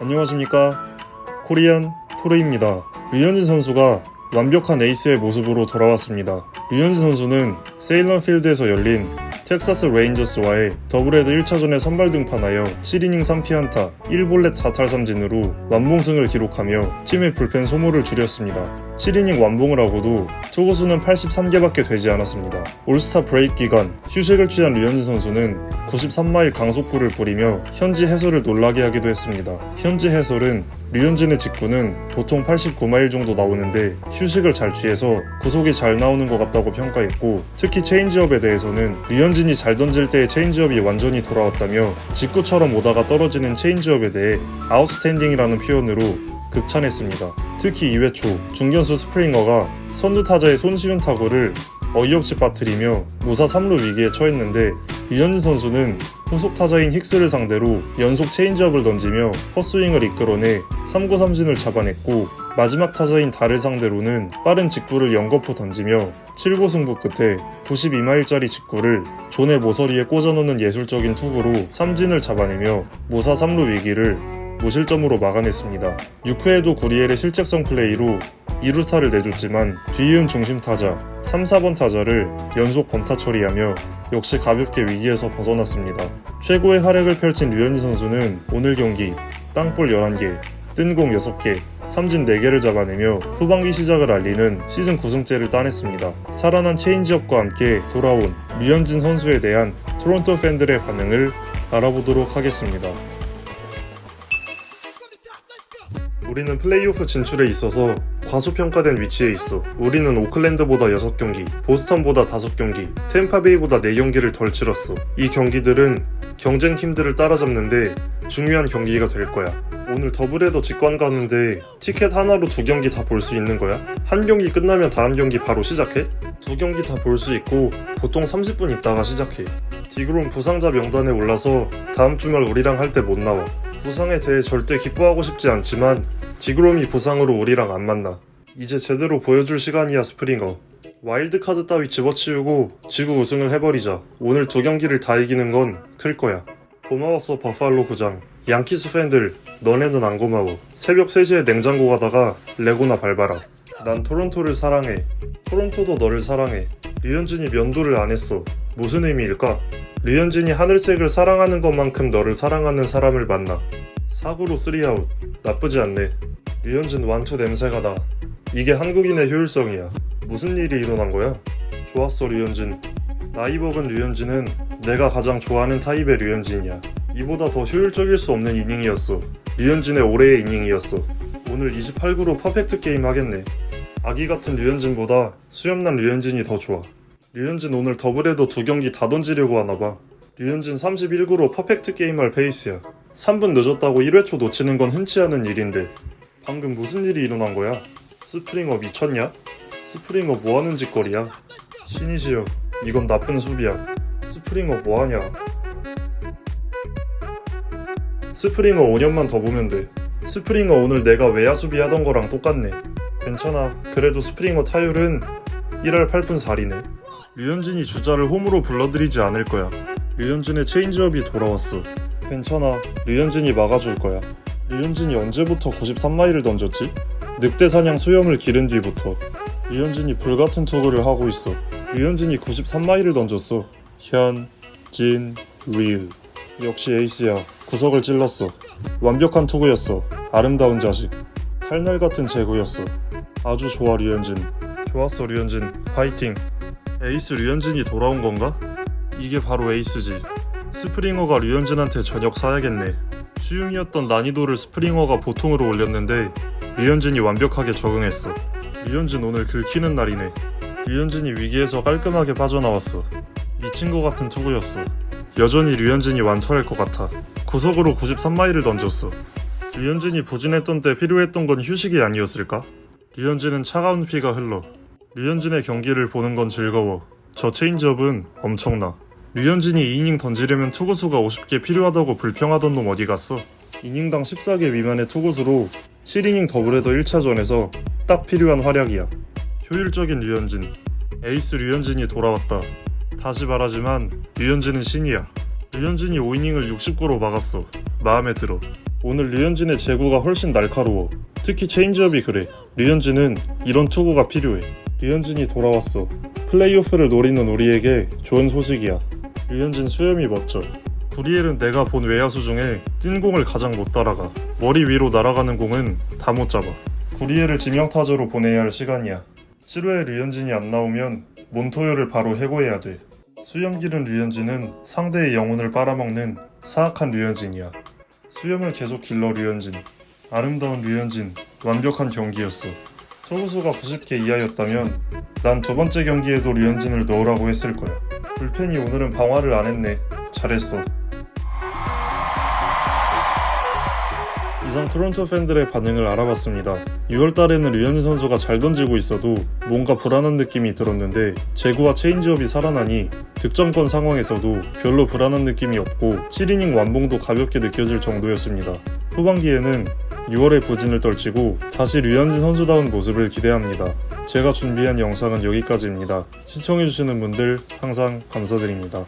안녕하십니까? 코리안 토르입니다. 류현진 선수가 완벽한 에이스의 모습으로 돌아왔습니다. 류현진 선수는 세일런 필드에서 열린 텍사스 레인저스와의 더블헤드 1차전에 선발 등판하여 7이닝 3피안타 1볼넷 4탈삼진으로 완봉승을 기록하며 팀의 불펜 소모를 줄였습니다. 7이닝 완봉을 하고도 투구수는 83개밖에 되지 않았습니다. 올스타 브레이크 기간 휴식을 취한 류현진 선수는 93마일 강속구를 뿌리며 현지 해설을 놀라게 하기도 했습니다. 현지 해설은 류현진의 직구는 보통 89마일 정도 나오는데 휴식을 잘 취해서 구속이 잘 나오는 것 같다고 평가했고 특히 체인지업에 대해서는 류현진이 잘 던질 때의 체인지업이 완전히 돌아왔다며 직구처럼 오다가 떨어지는 체인지업에 대해 아웃스탠딩이라는 표현으로 극찬했습니다. 특히 2회 초 중견수 스프링어가 선두 타자의 손시윤 타구를 어이없이 빠뜨리며 무사 3루 위기에 처했는데 류현진 선수는 후속 타자인 힉스를 상대로 연속 체인지업을 던지며 헛스윙을 이끌어내 3구 삼진을 잡아냈고 마지막 타자인 달을 상대로는 빠른 직구를 연거푸 던지며 7구 승부 끝에 92마일짜리 직구를 존의 모서리에 꽂아넣는 예술적인 투구로 삼진을 잡아내며 무사 3루 위기를 무실점으로 막아냈습니다. 6회에도 구리엘의 실책성 플레이로 2루타를 내줬지만 뒤이은 중심 타자 3, 4번 타자를 연속 범타 처리하며 역시 가볍게 위기에서 벗어났습니다. 최고의 활약을 펼친 류현진 선수는 오늘 경기 땅볼 11개, 뜬공 6개, 삼진 4개를 잡아내며 후반기 시작을 알리는 시즌 9승째를 따냈습니다. 살아난 체인지업과 함께 돌아온 류현진 선수에 대한 토론토 팬들의 반응을 알아보도록 하겠습니다. 우리는 플레이오프 진출에 있어서 과소평가된 위치에 있어. 우리는 오클랜드보다 6경기, 보스턴보다 5경기, 템파베이보다 4경기를 덜 치렀어. 이 경기들은 경쟁 팀들을 따라잡는데 중요한 경기가 될 거야. 오늘 더블헤더 직관 가는데 티켓 하나로 두 경기 다 볼 수 있는 거야? 한 경기 끝나면 다음 경기 바로 시작해? 두 경기 다 볼 수 있고 보통 30분 있다가 시작해. 디그롬 부상자 명단에 올라서 다음 주말 우리랑 할 때 못 나와. 부상에 대해 절대 기뻐하고 싶지 않지만 디그롬이 부상으로 우리랑 안 만나. 이제 제대로 보여줄 시간이야 스프링어. 와일드카드 따위 집어치우고 지구 우승을 해버리자. 오늘 두 경기를 다 이기는 건 클 거야. 고마웠어 버팔로 구장. 양키스 팬들 너네는 안 고마워. 새벽 3시에 냉장고 가다가 레고나 밟아라. 난 토론토를 사랑해. 토론토도 너를 사랑해. 류현진이 면도를 안 했어. 무슨 의미일까? 류현진이 하늘색을 사랑하는 것만큼 너를 사랑하는 사람을 만나. 사구로 3아웃. 나쁘지 않네. 류현진 완투 냄새가 나. 이게 한국인의 효율성이야. 무슨 일이 일어난 거야? 좋았어 류현진. 나이 먹은 류현진은 내가 가장 좋아하는 타입의 류현진이야. 이보다 더 효율적일 수 없는 이닝이었어. 류현진의 올해의 이닝이었어. 오늘 28구로 퍼펙트 게임 하겠네. 아기 같은 류현진보다 수염난 류현진이 더 좋아. 류현진 오늘 더블헤더 두 경기 다 던지려고 하나봐. 류현진 31구로 퍼펙트 게임할 페이스야. 3분 늦었다고 1회 초 놓치는 건 흔치 않은 일인데 방금 무슨 일이 일어난 거야? 스프링어 미쳤냐? 스프링어 뭐하는 짓거리야? 신이시여 이건 나쁜 수비야. 스프링어 뭐하냐? 스프링어 5년만 더 보면 돼. 스프링어 오늘 내가 외야 수비 하던 거랑 똑같네. 괜찮아. 그래도 스프링어 타율은 1할 8분 4리네. 류현진이 주자를 홈으로 불러들이지 않을 거야. 류현진의 체인지업이 돌아왔어. 괜찮아. 류현진이 막아줄 거야. 류현진이 언제부터 93마일을 던졌지? 늑대 사냥 수염을 기른 뒤부터. 류현진이 불같은 투구를 하고 있어. 류현진이 93마일을 던졌어. 현, 진, 류. 역시 에이스야. 구석을 찔렀어. 완벽한 투구였어. 아름다운 자식. 칼날 같은 제구였어. 아주 좋아 류현진. 좋았어 류현진. 파이팅. 에이스 류현진이 돌아온 건가? 이게 바로 에이스지. 스프링어가 류현진한테 저녁 사야겠네. 수용이었던 난이도를 스프링어가 보통으로 올렸는데 류현진이 완벽하게 적응했어. 류현진 오늘 긁히는 날이네. 류현진이 위기에서 깔끔하게 빠져나왔어. 미친 것 같은 투구였어. 여전히 류현진이 완투할 것 같아. 구석으로 93마일을 던졌어. 류현진이 부진했던 때 필요했던 건 휴식이 아니었을까? 류현진은 차가운 피가 흘러. 류현진의 경기를 보는 건 즐거워. 저 체인지업은 엄청나. 류현진이 2이닝 던지려면 투구수가 50개 필요하다고 불평하던 놈 어디 갔어? 이닝당 14개 미만의 투구수로 7이닝 더블헤더 1차전에서 딱 필요한 활약이야. 효율적인 류현진. 에이스 류현진이 돌아왔다. 다시 말하지만 류현진은 신이야. 류현진이 5이닝을 69로 막았어. 마음에 들어. 오늘 류현진의 제구가 훨씬 날카로워. 특히 체인지업이 그래. 류현진은 이런 투구가 필요해. 류현진이 돌아왔어. 플레이오프를 노리는 우리에게 좋은 소식이야. 류현진 수염이 멋져. 구리엘은 내가 본 외야수 중에 뛴 공을 가장 못 따라가. 머리 위로 날아가는 공은 다 못 잡아. 구리엘을 지명타자로 보내야 할 시간이야. 7회에 류현진이 안 나오면 몬토요를 바로 해고해야 돼. 수염 기른 류현진은 상대의 영혼을 빨아먹는 사악한 류현진이야. 수염을 계속 길러 류현진. 아름다운 류현진. 완벽한 경기였어. 투구수가 90개 이하였다면 난 두 번째 경기에도 류현진을 넣으라고 했을 거야. 불펜이 오늘은 방화를 안 했네. 잘했어. 이상 토론토 팬들의 반응을 알아봤습니다. 6월 달에는 류현진 선수가 잘 던지고 있어도 뭔가 불안한 느낌이 들었는데 제구와 체인지업이 살아나니 득점권 상황에서도 별로 불안한 느낌이 없고 7이닝 완봉도 가볍게 느껴질 정도였습니다. 후반기에는 6월의 부진을 떨치고 다시 류현진 선수다운 모습을 기대합니다. 제가 준비한 영상은 여기까지입니다. 시청해주시는 분들 항상 감사드립니다.